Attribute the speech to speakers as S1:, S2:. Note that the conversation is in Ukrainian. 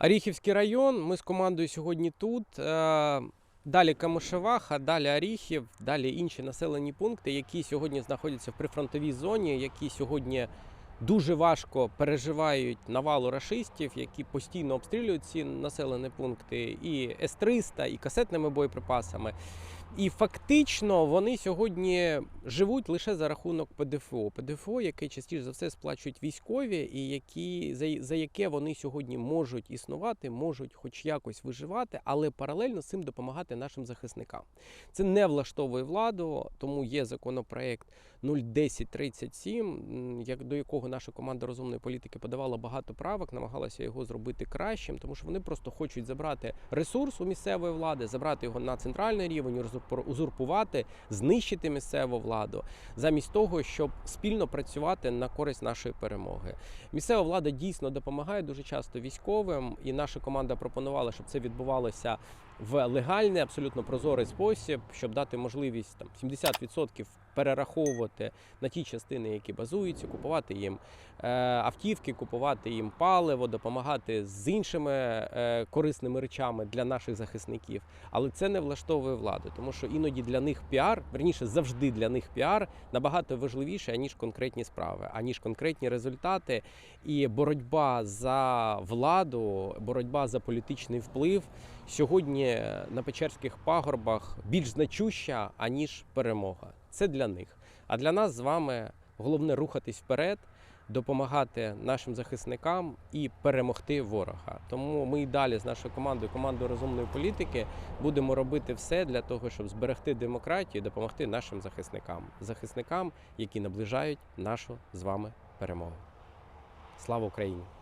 S1: Оріхівський район. Ми з командою сьогодні тут. Е, Далі Камишеваха, далі Оріхів, далі інші населені пункти, які сьогодні знаходяться в прифронтовій зоні, які сьогодні дуже важко переживають навалу рашистів, які постійно обстрілюють ці населені пункти, і С-300, і касетними боєприпасами. І фактично вони сьогодні живуть лише за рахунок ПДФО. ПДФО, яке частіше за все сплачують військові, і які за, за яке вони сьогодні можуть існувати, можуть хоч якось виживати, але паралельно з цим допомагати нашим захисникам. Це не влаштовує владу, тому є законопроект 01037, м, як до якого наша команда розумної політики подавала багато правок, намагалася його зробити кращим, тому що вони просто хочуть забрати ресурс у місцевої влади, забрати його на центральний рівень, узурпувати, знищити місцеву владу, замість того, щоб спільно працювати на користь нашої перемоги. Місцева влада дійсно допомагає дуже часто військовим, і наша команда пропонувала, щоб це відбувалося в легальний, абсолютно прозорий спосіб, щоб дати можливість там 70% перераховувати на ті частини, які базуються, купувати їм е, автівки, купувати їм паливо, допомагати з іншими е, корисними речами для наших захисників. Але це не влаштовує владу, тому що іноді для них піар, верніше завжди для них піар набагато важливіше аніж конкретні справи, аніж конкретні результати. І боротьба за владу, боротьба за політичний вплив сьогодні на Печерських пагорбах більш значуща аніж перемога. Це для них. А для нас з вами головне рухатись вперед, допомагати нашим захисникам і перемогти ворога. Тому ми і далі з нашою командою, командою розумної політики, будемо робити все для того, щоб зберегти демократію і допомогти нашим захисникам, захисникам, які наближають нашу з вами перемогу. Слава Україні!